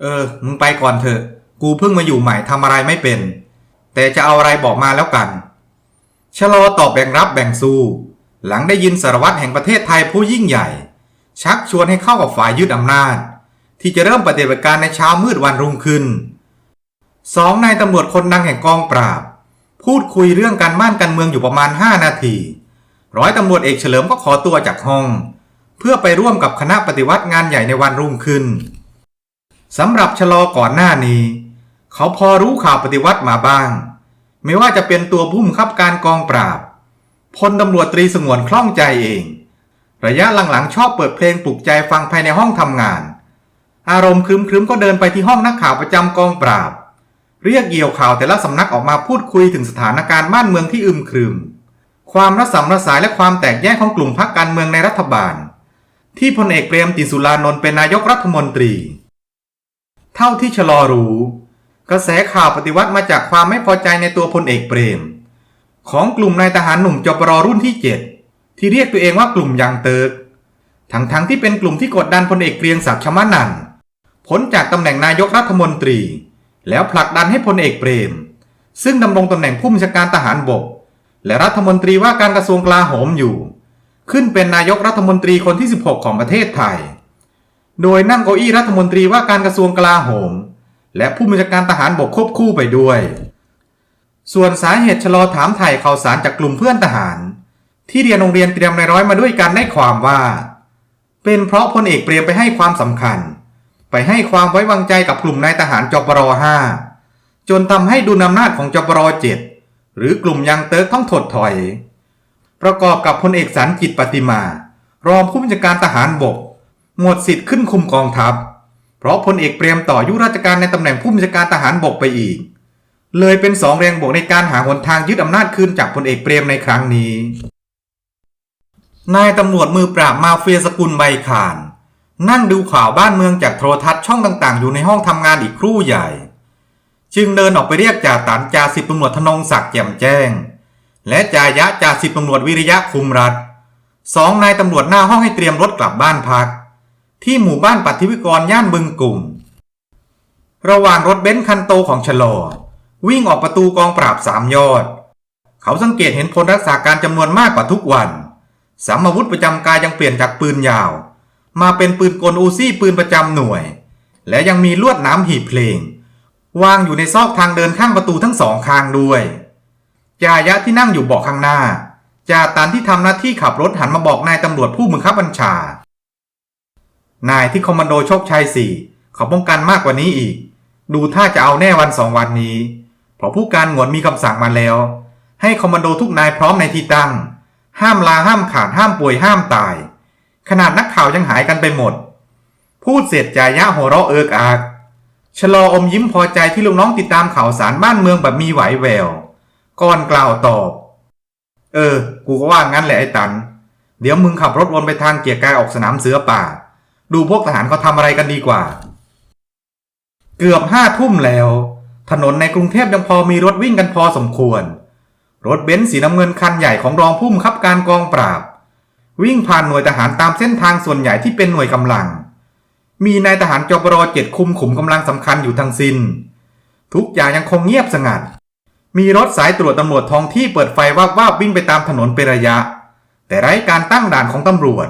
เออ มึงไปก่อนเถอะ กูเพิ่งมาอยู่ใหม่ทำอะไรไม่เป็น แต่จะเอาอะไรบอกมาแล้วกัน ชะลอตอบแบ่งรับแบ่งสู้ หลังได้ยินสารวัตรแห่งประเทศไทยผู้ยิ่งใหญ่ ชักชวนให้เข้ากับฝ่ายยึดอำนาจ ที่จะเริ่มปฏิบัติการในเช้ามืดวันรุ่งขึ้นสองนายตำรวจคนดังแห่งกองปราบ พูดคุยเรื่องการบ้านการเมืองอยู่ประมาณ 5 นาที ร้อยตำรวจเอกเฉลิมก็ขอตัวจากห้อง เพื่อไปร่วมกับคณะปฏิวัติงานใหญ่ในวันรุ่งขึ้น สำหรับชะลอก่อนหน้านี้ เขาพอรู้ข่าวปฏิวัติมาบ้าง ไม่ว่าจะเป็นตัวผู้บังคับการกองปราบพลตำรวจตรีสงวนคล่องใจเอง ระยะหลังๆชอบเปิดเพลงปลุกใจฟังภายในห้องทำงาน อารมณ์ครึมๆก็เดินไปที่ห้องนักข่าวประจำกองปราบ เรียกเหยี่ยวข่าวแต่ละสำนักออกมาพูดคุยถึงสถานการณ์บ้านเมืองที่อึมครึม ความระสำรสายและความแตกแยกของกลุ่มพรรคการเมืองในรัฐบาล ที่พลเอกเปรมตินสุรานนท์เป็นนายกรัฐมนตรี เท่าที่ชะลอรู้ กระแสข่าวปฏิวัติมาจากความไม่พอใจในตัวพลเอกเปรม ของกลุ่มนายทหารหนุ่มจปรรุ่นที่ 7 ที่เรียกตัวเองว่ากลุ่มยางเติร์กทั้งๆทที่เป็นกลุ่มที่กดดันพลเอกเกรียงศักดิ์ชมานันพ้นจากตำแหน่งนายกรัฐมนตรี แล้วผลักดันให้พลเอกเปรม ซึ่งดำรงตำแหน่งผู้บัญชาการทหารบก และรัฐมนตรีว่าการกระทรวงกลาโหมอยู่ ขึ้นเป็นนายกรัฐมนตรีคนที่ 16 ของประเทศไทย โดยนั่งเก้าอี้รัฐมนตรีว่าการกระทรวงกลาโหม และผู้บัญชาการทหารบกควบคู่ไปด้วย ส่วนสาเหตุชะลอถามไถ่ข่าวสารจากกลุ่มเพื่อนทหาร ที่เรียนโรงเรียนเตรียมในร้อยมาด้วยกันได้ความว่า เป็นเพราะพลเอกเปรมไปให้ความสำคัญ ไปให้ความไว้วางใจกับกลุ่มนายทหารจปร5จนทำให้ดุลอำนาจของจปร7หรือกลุ่มยังเติร์กต้องถดถอย ประกอบกับพลเอกสันจิตปฏิมา รองผู้บัญชาการทหารบก หมดสิทธิ์ขึ้นคุมกองทัพ เพราะพลเอกเปรมต่ออยุราชการในตำแหน่งผู้บัญชาการทหารบกไปอีก เลยเป็นสองแรงบวกในการหาหนทางยึดอำนาจคืนจากพลเอกเปรมในครั้งนี้ นายตำรวจมือปราบมาเฟียสกุลใบขาน นั่งดูข่าวบ้านเมืองจากโทรทัศน์ช่องต่าง ๆ อยู่ในห้องทำงานอีกครู่ใหญ่ จึงเดินออกไปเรียกจ่าตันจ่าสิบตำรวจธนงศักดิ์แจ่มแจ้ง และจ่ายะจ่าสิบตำรวจวิริยะคุมรัฐสองนายตำรวจหน้าห้องให้เตรียมรถกลับบ้านพัก ที่หมู่บ้านปัทวิกรย่านบึงกลุ่ม ระหว่างรถเบนซ์คันโตของชะลอ วิ่งออกประตูกองปราบสามยอด เขาสังเกตเห็นพลรักษาการจำนวนมากกว่าทุกวันสามอาวุธประจำกายยังเปลี่ยนจากปืนยาว มาเป็นปืนกลอูซี่ปืนประจำหน่วย และยังมีลวดน้ำหีบเพลง วางอยู่ในซอกทางเดินข้างประตูทั้งสองข้างด้วยจายะที่นั่งอยู่เบาะข้างหน้าจ่าตันที่ทำหน้าที่ขับรถหันมาบอกนายตำรวจผู้บังคับบัญชา นายที่คอมมานโดโชคชัยสี่เขาป้องกันมากกว่านี้อีก ดูท่าจะเอาแน่วันสองวันนี้เพราะผู้การหงวนมีคำสั่งมาแล้ว ให้คอมมานโดทุกนายพร้อมในที่ตั้ง ห้ามลาห้ามขาดห้ามป่วยห้ามตาย ขนาดนักข่าวยังหายกันไปหมด พูดเสร็จจายะหัวเราะเอิกอากชะลออมยิ้มพอใจที่ลูกน้องติดตามข่าวสารบ้านเมืองแบบมีไหวแววก่อนกล่าวตอบ เออ กูก็ว่างั้นแหละไอ้ตัน เดี๋ยวมึงขับรถวนไปทางเกียร์กายออกสนามเสือป่า ดูพวกทหารเขาทำอะไรกันดีกว่า เกือบห้าทุ่มแล้ว ถนนในกรุงเทพยังพอมีรถวิ่งกันพอสมควร รถเบนซ์สีน้ำเงินคันใหญ่ของรองผู้บังคับการกองปราบ วิ่งผ่านหน่วยทหารตามเส้นทางส่วนใหญ่ที่เป็นหน่วยกำลัง มีนายทหารจปรเจ็ดคุมขุมกำลังสำคัญอยู่ทั้งสิน้น ทุกอย่างยังคงเงียบสงัด มีรถสายตรวจตำรวจท้องที่เปิดไฟวาบวาบวิ่งไปตามถนนเป็นระยะ แต่ไร้การตั้งด่านของตำรวจ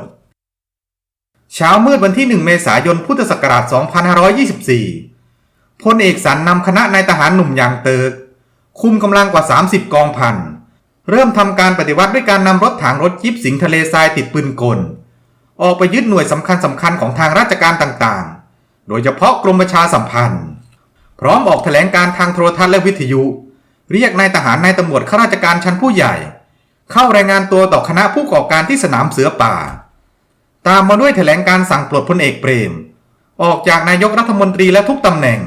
เช้ามืดวันที่ 1 เมษายน พุทธศักราช 2524 พลเอกสันนำคณะนายทหารหนุ่มอย่างเติกคุมกำลังกว่า 30 กองพัน เริ่มทำการปฏิวัติด้วยการนำรถถังรถจิบสิงทะเลทรายติดปืนกล ออกไปยึดหน่วยสำคัญสำคัญของทางราชการต่างๆ โดยเฉพาะกรมประชาสัมพันธ์ พร้อมออกแถลงการทางโทรทัศน์และวิทยุ เรียกนายทหารนายตำรวจข้าราชการชั้นผู้ใหญ่ เข้ารายงานตัวต่อคณะผู้ก่อการที่สนามเสือป่า ตามมาด้วยแถลงการสั่งปลดพลเอกเปรม ออกจากนายกรัฐมนตรีและทุกตำแหน่ง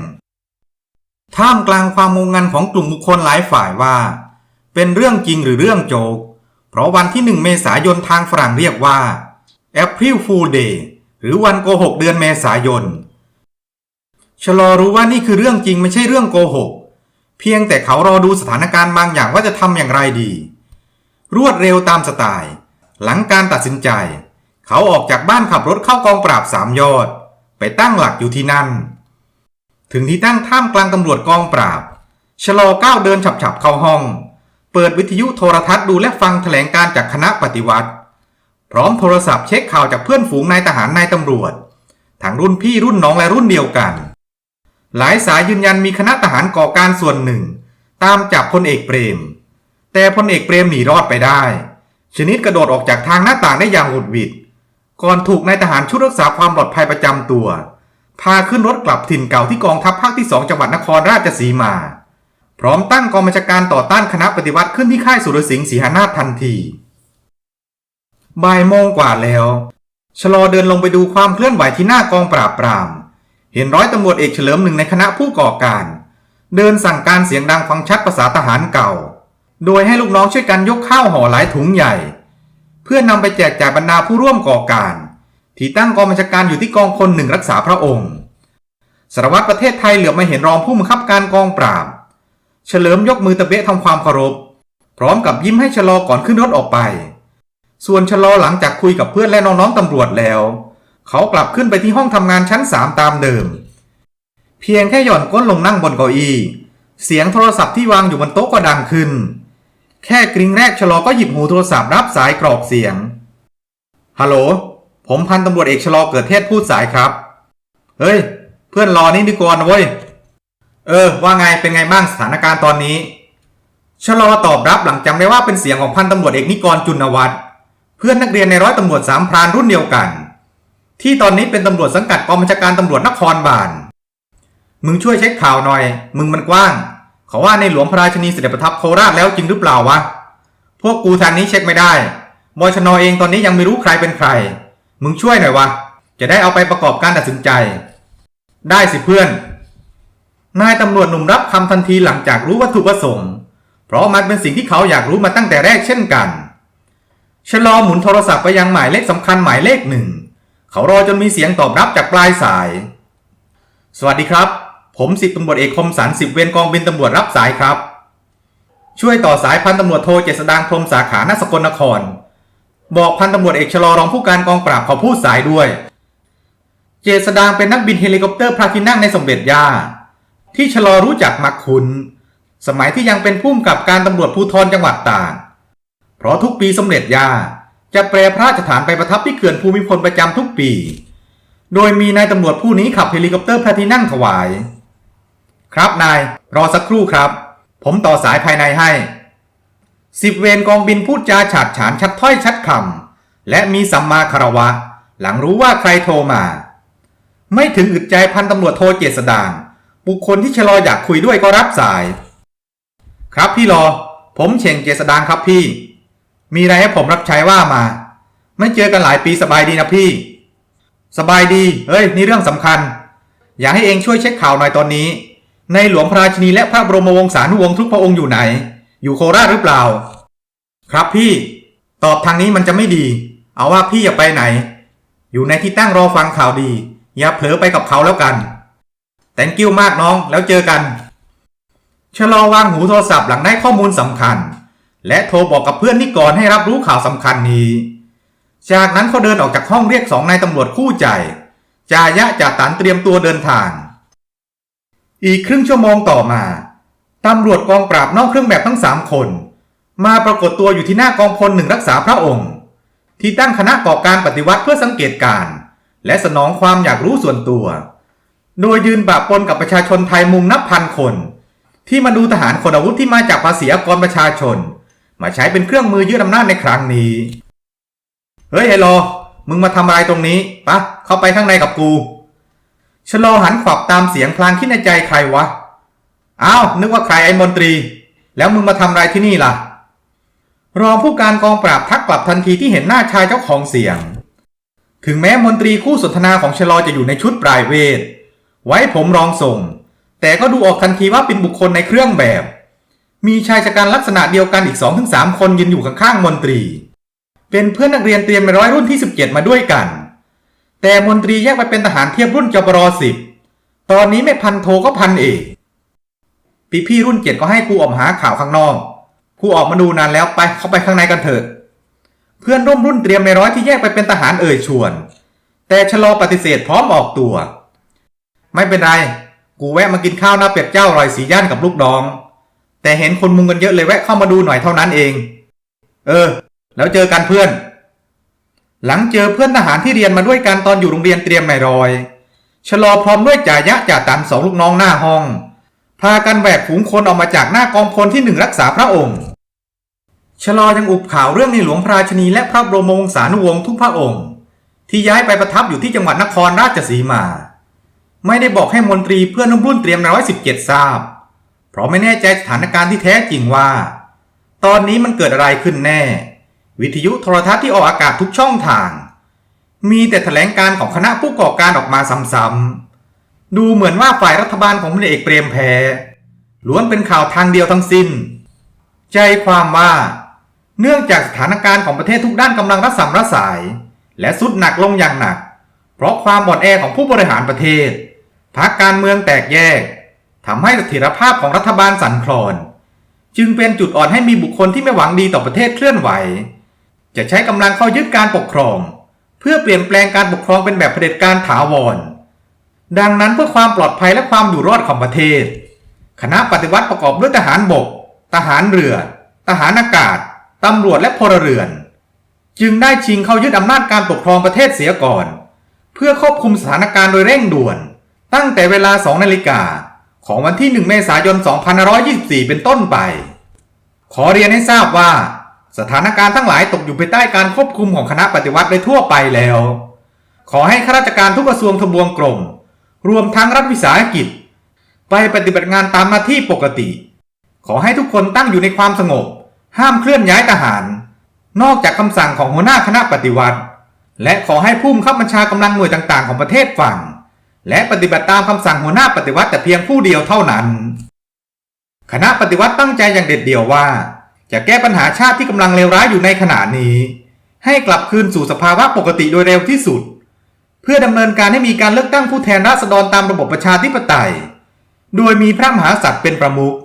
ท่ามกลางความงงงันของกลุ่มบุคคลหลายฝ่ายว่า เป็นเรื่องจริงหรือเรื่องโจก เพราะวันที่ 1 เมษายนทางฝรั่งเรียกว่า April Fool Day หรือวันโกหกเดือนเมษายน ชลอรู้ว่านี่คือเรื่องจริงไม่ใช่เรื่องโกหก เพียงแต่เขารอดูสถานการณ์บางอย่างว่าจะทำอย่างไรดี รวดเร็วตามสไตล์ หลังการตัดสินใจ เขาออกจากบ้านขับรถเข้ากองปราบสามยอด ไปตั้งหลักอยู่ที่นั่น ถึงที่ตั้งท่ามกลางตำรวจกองปราบ ชะลอก้าวเดินฉับๆเข้าห้อง เปิดวิทยุโทรทัศน์ดูและฟังแถลงการจากคณะปฏิวัติ พร้อมโทรศัพท์เช็คข่าวจากเพื่อนฝูงนายทหารนายตำรวจทั้งรุ่นพี่รุ่นน้องและรุ่นเดียวกัน หลายสายยืนยันมีคณะทหารก่อการส่วนหนึ่ง ตามจับพลเอกเปรม แต่พลเอกเปรมหนีรอดไปได้ ชนิดกระโดดออกจากทางหน้าต่างได้อย่างหุดหวิด ก่อนถูกนายทหารชุดรักษาความปลอดภัยประจำตัว พาขึ้นรถกลับถิ่นเก่าที่กองทัพภาคที่2จังหวัดนครราชสีมา พร้อมตั้งกองบัญชาการต่อต้านคณะปฏิวัติขึ้นที่ค่ายสุรสิงห์ศรีหานาถทันที บ่ายโมงกว่าแล้วชะลอเดินลงไปดูความเคลื่อนไหวที่หน้ากองปราบปราม เห็นร้อยตำรวจเอกเฉลิมหนึ่งในคณะผู้ก่อการ เดินสั่งการเสียงดังฟังชัดภาษาทหารเก่า โดยให้ลูกน้องช่วยกันยกข้าวห่อหลายถุงใหญ่ เพื่อนำไปแจกจ่ายบรรดาผู้ร่วมก่อการ ที่ตั้งกองบัญชาการอยู่ที่กองคนหนึ่งรักษาพระองค์สารวัตรประเทศไทยเหลือบมาเห็นรองผู้บังคับการกองปราบ เฉลิมยกมือตะเบะทำความเคารพ พร้อมกับยิ้มให้ชะลอก่อนขึ้นรถออกไป ส่วนชะลอหลังจากคุยกับเพื่อนและน้องๆตำรวจแล้ว เขากลับขึ้นไปที่ห้องทำงานชั้นสามตามเดิม เพียงแค่หย่อนก้นลงนั่งบนเก้าอี้ เสียงโทรศัพท์ที่วางอยู่บนโต๊ะก็ดังขึ้น แค่กริ่งแรกชะลอก็หยิบหูโทรศัพท์รับสายกรอกเสียง ฮัลโหล ผมพันตำรวจเอกชะลอเกิดเทศพูดสายครับ เฮ้ย เพื่อนรอนี่ดีกว่านะเว้ย เออ ว่าไงเป็นไงบ้างสถานการณ์ตอนนี้ ชะลอตอบรับหลังจำได้ว่าเป็นเสียงของพันตำรวจเอกนิกรจุนวัฒน์เพื่อนนักเรียนในร้อยตำรวจสามพรานรุ่นเดียวกัน ที่ตอนนี้เป็นตำรวจสังกัดกองบัญชาการตำรวจนครบาล มึงช่วยเช็คข่าวหน่อย มึงมันกว้าง เขาว่าในหลวงพระราชนีเสด็จประทับโคราชแล้วจริงหรือเปล่าวะ พวกกูทางนี้เช็คไม่ได้บชนเองตอนนี้ยังไม่รู้ใครเป็นใคร มึงช่วยหน่อยวะ จะได้เอาไปประกอบการตัดสินใจ ได้สิเพื่อน นายตำรวจหนุ่มรับคำทันทีหลังจากรู้วัตถุประสงค์ เพราะมันเป็นสิ่งที่เขาอยากรู้มาตั้งแต่แรกเช่นกัน ชะลอหมุนโทรศัพท์ไปยังหมายเลขสำคัญหมายเลขหนึ่ง เขารอจนมีเสียงตอบรับจากปลายสาย สวัสดีครับ ผมสิบตำรวจเอกคมสันสิบเวรกองบินตำรวจรับสายครับ ช่วยต่อสายพันตำรวจโทเจษดางพรมสาขาหน้าสกลนคร บอกพันตำรวจเอกชะลอรองผู้การกองปราบขอพูดสายด้วย เจษดางเป็นนักบินเฮลิคอปเตอร์พระที่นั่งในสมเด็จย่า ที่ชะลอรู้จักมักคุณ สมัยที่ยังเป็นผู้กำกับการตำรวจภูธรจังหวัดตากเพราะทุกปีสมเด็จย่าจะแปรพระราชฐานไปประทับที่เขื่อนภูมิพลประจำทุกปี โดยมีนายตำรวจผู้นี้ขับเฮลิคอปเตอร์พระที่นั่งถวาย ครับนาย รอสักครู่ครับ ผมต่อสายภายในให้ สิบเวรกองบินพูดจาฉาดฉานชัดถ้อยชัดคำและมีสัมมาคารวะ หลังรู้ว่าใครโทรมา ไม่ถึงอึดใจพันตำรวจโทเจษดางบุคคลที่ชะลออยากคุยด้วยก็รับสาย ครับพี่รอ ผมเชงเจษดางครับพี่ มีอะไรให้ผมรับใช้ว่ามา ไม่เจอกันหลายปีสบายดีนะพี่ สบายดี เฮ้ย นี่เรื่องสำคัญ อยากให้เองช่วยเช็คข่าวหน่อยตอนนี้ ในหลวงพระราชินีและพระบรมวงศานุวงศ์ทุกพระองค์อยู่ไหน อยู่โคราชหรือเปล่า ครับพี่ ตอบทางนี้มันจะไม่ดี เอาว่าพี่อย่าไปไหน อยู่ในที่ตั้งรอฟังข่าวดี อย่าเผลอไปกับเขาแล้วกันแตงกิ้วมากน้องแล้วเจอกัน ชะลอวางหูโทรศัพท์หลังได้ข้อมูลสำคัญ และโทรบอกกับเพื่อนนิกรให้รับรู้ข่าวสำคัญนี้ จากนั้นเขาเดินออกจากห้องเรียกสองนายตำรวจคู่ใจ จายะจ่าตันเตรียมตัวเดินทาง อีกครึ่งชั่วโมงต่อมาตำรวจกองปราบนอกเครื่องแบบทั้งสามคน มาปรากฏตัวอยู่ที่หน้ากองพลหนึ่งรักษาพระองค์ ที่ตั้งคณะก่อการปฏิวัติเพื่อสังเกตการณ์และสนองความอยากรู้ส่วนตัว โดยยืนปะปนกับประชาชนไทยมุงนับพันคน ที่มาดูทหารคนอาวุธที่มาจากภาษีอากรประชาชน มาใช้เป็นเครื่องมือยึดอำนาจในครั้งนี้ เฮ้ยไฮโลมึงมาทำอะไรตรงนี้ปะเข้าไปข้างในกับกู ชะลอหันขวับตามเสียงพลางคิดในใจใครวะ อ้าว นึกว่าใครไอ้มนตรี แล้วมึงมาทำอะไรที่นี่ล่ะ รองผู้การกองปราบทักกลับทันทีที่เห็นหน้าชายเจ้าของเสียง ถึงแม้มนตรีคู่สนทนาของชะลอจะอยู่ในชุดปลายเวท ไว้ผมรองส่ง แต่ก็ดูออกทันทีว่าเป็นบุคคลในเครื่องแบบ มีชายชะกันลักษณะเดียวกันอีก2องถึงสามคนยืนอยู่ข้างๆมนตรี เป็นเพื่อนนักเรียนเตรียมในร้อยรุ่นที่ 17 มาด้วยกัน แต่มนตรีแยกไปเป็นทหารเทียบรุ่นจปรอสิบตอนนี้ไม่พันโทก็พันเอกพี่พี่รุ่นเจ็ดก็ให้กูออกมหาข่าวข้างนอกกูออกมาดูนานแล้วไปเข้าไปข้างในกันเถอะ เพื่อนร่วมรุ่นเตรียมในร้อยที่แยกไปเป็นทหารเอ่ยชวน แต่ชะลอปฏิเสธพร้อมออกตัว ไม่เป็นไร กูแวะมากินข้าวหน้าเป็ดเจ้าอร่อยสีย่านกับลูกดอง แต่เห็นคนมุงกันเยอะเลยแวะเข้ามาดูหน่อยเท่านั้นเอง เออ แล้วเจอกันเพื่อน หลังเจอเพื่อนทหารที่เรียนมาด้วยกันตอนอยู่โรงเรียนเตรียมนายรอย ชะลอพร้อมด้วยจ่ายะจ่าตันสองลูกน้องหน้าห้อง พากันแบกฝูงคนออกมาจากหน้ากองพลที่หนึ่งรักษาพระองค์ชะลอยังอุบข่าวเรื่องในหลวงพระราชนีและพระบรมวงศานุวงศ์ทุกพระองค์ ที่ย้ายไปประทับอยู่ที่จังหวัดนครราชสีมา ไม่ได้บอกให้มนตรีเพื่อนรุ่นเตรียมร้อยสิบเจ็ดทราบ เพราะไม่แน่ใจสถานการณ์ที่แท้จริงว่า ตอนนี้มันเกิดอะไรขึ้นแน่ วิทยุโทรทัศน์ที่ออกอากาศทุกช่องทาง มีแต่แถลงการของคณะผู้ก่อการออกมาซ้ำๆ ดูเหมือนว่าฝ่ายรัฐบาลของพลเอกเปรมแพ้ล้วนเป็นข่าวทางเดียวทั้งสิ้น ใจความว่า เนื่องจากสถานการณ์ของประเทศทุกด้านกำลังระสำระสาย และสุดหนักลงอย่างหนัก เพราะความบ่อนแอของผู้บริหารประเทศพรรคการเมืองแตกแยกทำให้เสถียรภาพของรัฐบาลสั่นคลอน จึงเป็นจุดอ่อนให้มีบุคคลที่ไม่หวังดีต่อประเทศเคลื่อนไหว จะใช้กำลังเข้ายึดการปกครอง เพื่อเปลี่ยนแปลงการปกครองเป็นแบบเผด็จการถาวร ดังนั้นเพื่อความปลอดภัยและความอยู่รอดของประเทศ คณะปฏิวัติประกอบด้วยทหารบก ทหารเรือ ทหารอากาศ ตำรวจและพลเรือน จึงได้ชิงเข้ายึดอำนาจการปกครองประเทศเสียก่อน เพื่อควบคุมสถานการณ์โดยเร่งด่วน ตั้งแต่เวลา 2 นาฬิกาของวันที่ 1 เมษายน 2524 เป็นต้นไป ขอเรียนให้ทราบว่า สถานการณ์ทั้งหลายตกอยู่ภายใต้การควบคุมของคณะปฏิวัติโดยทั่วไปแล้ว ขอให้ข้าราชการทุกกระทรวงทบวงกรม รวมทั้งรัฐวิสาหกิจ ไปปฏิบัติงานตามหน้าที่ปกติ ขอให้ทุกคนตั้งอยู่ในความสงบ ห้ามเคลื่อนย้ายทหาร นอกจากคำสั่งของหัวหน้าคณะปฏิวัติ และขอให้ผู้บังคับบัญชากำลังหน่วยต่างๆ ของประเทศฟังและปฏิบัติตามคำสั่งหัวหน้าปฏิวัติแต่เพียงผู้เดียวเท่านั้น คณะปฏิวัติตั้งใจอย่างเด็ดเดี่ยวว่า จะแก้ปัญหาชาติที่กำลังเลวร้ายอยู่ในขณะนี้ ให้กลับคืนสู่สภาวะปกติโดยเร็วที่สุด เพื่อดำเนินการให้มีการเลือกตั้งผู้แทนราษฎรตามระบบประชาธิปไตย โดยมีพระมหากษัตริย์เป็นประมุข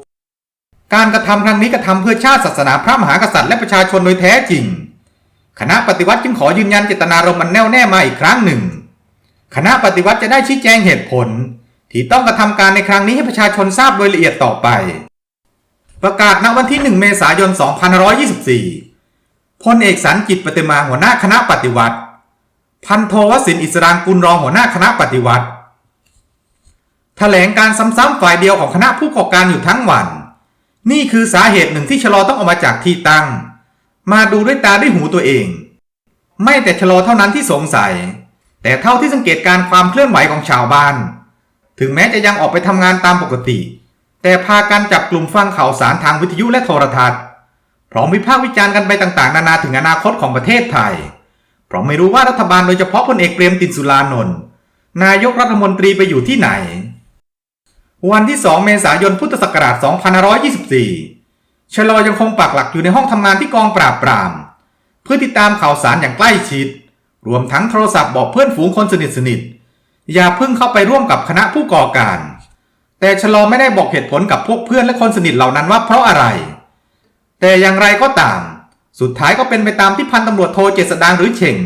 การกระทำครั้งนี้กระทำเพื่อชาติศาสนาพระมหากษัตริย์และประชาชนโดยแท้จริง คณะปฏิวัติจึงขอยืนยันเจตนารมณ์อันแน่วแน่มาอีกครั้งหนึ่ง คณะปฏิวัติจะได้ชี้แจงเหตุผล ที่ต้องกระทำการในครั้งนี้ให้ประชาชนทราบโดยละเอียดต่อไป ประกาศณวันที่ 1 เมษายน 2524 พลเอกสันจิตปฏิมาหัวหน้าคณะปฏิวัติ พันโทวสินอิสรางกุลรองหัวหน้าคณะปฏิวัติแถลงการซ้ำๆฝ่ายเดียวของคณะผู้ก่อการอยู่ทั้งวัน นี่คือสาเหตุหนึ่งที่ชะลอต้องออกมาจากที่ตั้ง มาดูด้วยตาด้วยหูตัวเอง ไม่แต่ชะลอเท่านั้นที่สงสัย แต่เท่าที่สังเกตการความเคลื่อนไหวของชาวบ้าน ถึงแม้จะยังออกไปทำงานตามปกติ แต่พากันจับกลุ่มฟังข่าวสารทางวิทยุและโทรทัศน์พร้อมวิพากษ์วิจารณ์กันไปต่างๆ นานาถึงอนาคตของประเทศไทย เพราะไม่รู้ว่ารัฐบาลโดยเฉพาะพลเอกเปรมตินสุรานนท์นายกรัฐมนตรีไปอยู่ที่ไหน วันที่ 2 เมษายนพุทธศักราช 2524 ชลอยังคงปักหลักอยู่ในห้องทำงานที่กองปราบปราม เพื่อติดตามข่าวสารอย่างใกล้ชิด รวมทั้งโทรศัพท์บอกเพื่อนฝูงคนสนิทสนิทอย่าเพิ่งเข้าไปร่วมกับคณะผู้ก่อการ แต่ชลอไม่ได้บอกเหตุผลกับพวกเพื่อนและคนสนิทเหล่านั้นว่าเพราะอะไร แต่อย่างไรก็ตาม สุดท้ายก็เป็นไปตามที่พันตำรวจโทเจษดางหรือเฉ่ง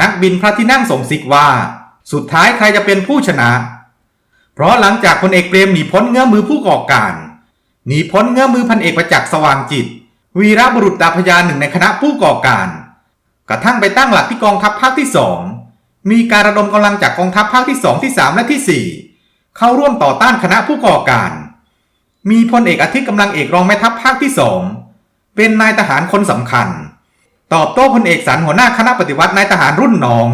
นักบินพระที่นั่งสมศิกว่า สุดท้ายใครจะเป็นผู้ชนะ เพราะหลังจากพลเอกเปรมหนีพ้นเงื้อมือผู้ก่อการ หนีพ้นเงื้อมือพันเอกประจักษ์สว่างจิต วีรบุรุษดาพยาหนึ่งในคณะผู้ก่อการ กระทั่งไปตั้งหลักที่กองทัพภาคที่สองมีการระดมกำลังจากกองทัพภาคที่สองที่สามและที่สี่ เข้าร่วมต่อต้านคณะผู้ก่อการ มีพลเอกอาทิตย์กำลังเอกรองแม่ทัพภาคที่สองเป็นนายทหารคนสำคัญ ตอบโต้พลเอกสันหัวหน้าคณะปฏิวัตินายทหารรุ่นน้อง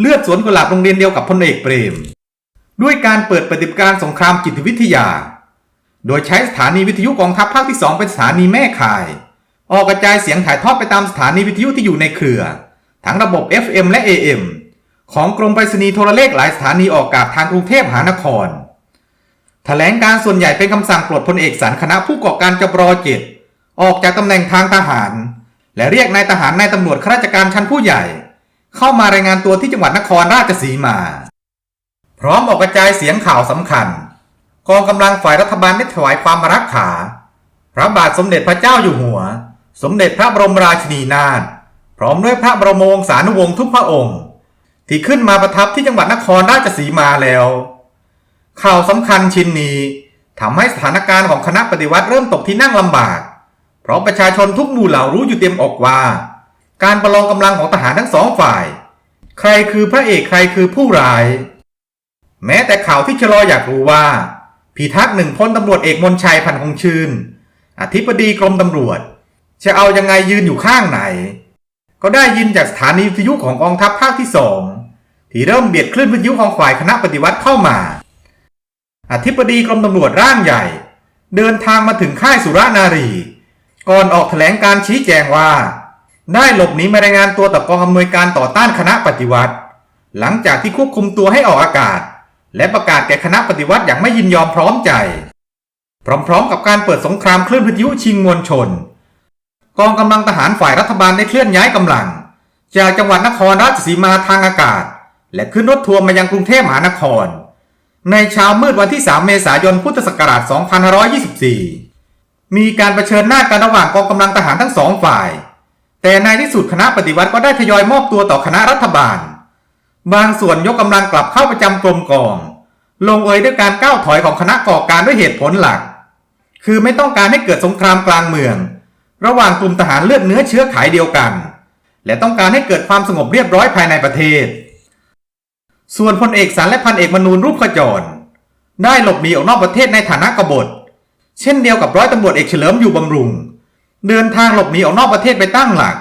เลือดสวนกุหลาบโรงเรียนเดียวกับพลเอกเปรม ด้วยการเปิดปฏิบัติการสงครามจิตวิทยา โดยใช้สถานีวิทยุกองทัพภาคที่2เป็นสถานีแม่ข่าย ออกกระจายเสียงถ่ายทอดไปตามสถานีวิทยุที่อยู่ในเครือ ทั้งระบบ FM และ AM ของกรมไปรษณีย์โทรเลขหลายสถานีออกอากาศทางกรุงเทพมหานครแถลงการส่วนใหญ่เป็นคำสั่งปลดพลเอกสันคณะผู้ก่อการจบรเจ็ดออกจากตำแหน่งทางทหาร และเรียกนายทหารนายตำรวจข้าราชการชั้นผู้ใหญ่ เข้ามารายงานตัวที่จังหวัดนครราชสีมา พร้อมออกกระจายเสียงข่าวสำคัญ กองกำลังฝ่ายรัฐบาลได้ถวายความรักขา พระบาทสมเด็จพระเจ้าอยู่หัว สมเด็จพระบรมราชินีนาถพร้อมด้วยพระบรมวงศานุวงศ์ทุกพระองค์ ที่ขึ้นมาประทับที่จังหวัดนครราชสีมาแล้ว ข่าวสำคัญชิ้นนี้ทำให้สถานการณ์ของคณะปฏิวัติเริ่มตกที่นั่งลำบาก เพราะประชาชนทุกหมู่เหล่ารู้อยู่เต็มอกว่า การประลองกำลังของทหารทั้งสองฝ่าย ใครคือพระเอกใครคือผู้ร้าย แม้แต่ข่าวที่ชะลออยากรู้ว่าพิทักษ์หนึ่งพลตำรวจเอกมนชัยพันคงชื่น อธิบดีกรมตำรวจ จะเอายังไงยืนอยู่ข้างไหน ก็ได้ยินจากสถานีวิทยุของกองทัพภาคที่สอง ที่เริ่มเบียดคลื่นวิทยุของฝ่ายคณะปฏิวัติเข้ามา อธิบดีกรมตำรวจร่างใหญ่ เดินทางมาถึงค่ายสุรานารี ก่อนออกแถลงการชี้แจงว่า ได้หลบหนีมารายงานตัวต่อกองอำนวยการต่อต้านคณะปฏิวัติ หลังจากที่ควบคุมตัวให้ออกอากาศ และประกาศแก่คณะปฏิวัติอย่างไม่ยินยอมพร้อมใจ พร้อมๆ กับการเปิดสงครามคลื่นวิทยุชิงมวลชน กองกำลังทหารฝ่ายรัฐบาลได้เคลื่อนย้ายกำลัง จากจังหวัดนครราชสีมาทางอากาศ และขึ้นรถทัวร์มายังกรุงเทพมหานคร ในเช้ามืดวันที่ 3 เมษายน พุทธศักราช 2524 มีการรเผชิญหน้ากันระหว่างกองกำลังทหารทั้งสองฝ่าย แต่ในที่สุดคณะปฏิวัติก็ได้ทยอยมอบตัวต่อคณะรัฐบาล บางส่วนยกกำลังกลับเข้าประจำกรมกอง ลงเอยด้วยการก้าวถอยของคณะก่อการด้วยเหตุผลหลัก คือไม่ต้องการให้เกิดสงครามกลางเมือง ระหว่างกลุ่มทหารเลือดเนื้อเชื้อไขเดียวกัน และต้องการให้เกิดความสงบเรียบร้อยภายในประเทศ ส่วนพลเอกสารและพันเอกมนูนรูปขจร ได้หลบหนีออกนอกประเทศในฐานะกบฏ เช่นเดียวกับร้อยตำรวจเอกเฉลิมอยู่บำรุง เดินทางหลบหนีออกนอกประเทศไปตั้งหลัก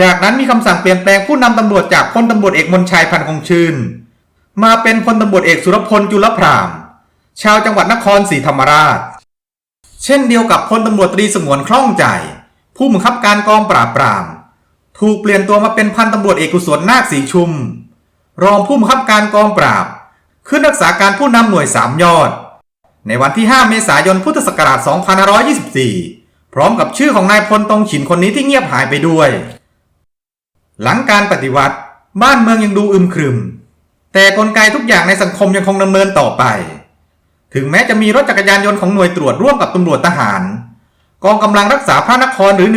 จากนั้นมีคำสั่งเปลี่ยนแปลงผู้นำตำรวจจากพลตำรวจเอกมนชัยพันคงชื่น มาเป็นพลตำรวจเอกสุรพลจุลพรามชาวจังหวัดนครศรีธรรมราช เช่นเดียวกับพลตำรวจตรีสงวนคล่องใจ ผู้บังคับการกองปราบปราม ถูกเปลี่ยนตัวมาเป็นพันตำรวจเอกกุศลนาคสีชุม รองผู้บังคับการกองปราบ ขึ้นรักษาการผู้นำหน่วยสามยอด ในวันที่ 5 เมษายนพุทธศักราช 2524 พร้อมกับชื่อของนายพลตรงฉินคนนี้ที่เงียบหายไปด้วย หลังการปฏิวัติบ้านเมืองยังดูอึมครึม แต่กลไกทุกอย่างในสังคมยังคงดำเนินต่อไป ถึงแม้จะมีรถจักรยานยนต์ของหน่วยตรวจร่วมกับตำรวจทหาร กองกำลังรักษาพระนครหรือ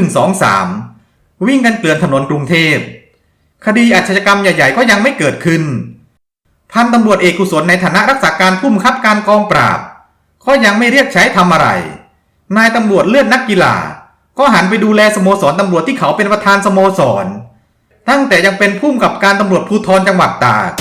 123 วิ่งกันเกลื่อนถนนกรุงเทพ คดีอาชญากรรมใหญ่ๆ ก็ยังไม่เกิดขึ้น พันตำรวจเอกกุศลในฐานะรักษาการผู้บังคับการกองปราบ ก็ยังไม่เรียกใช้ทำอะไร นายตำรวจเลือดนักกีฬา ก็หันไปดูแลสโมสรตำรวจที่เขาเป็นประธานสโมสร ตั้งแต่ยังเป็นผู้กำกับการตำรวจภูธรจังหวัดตาก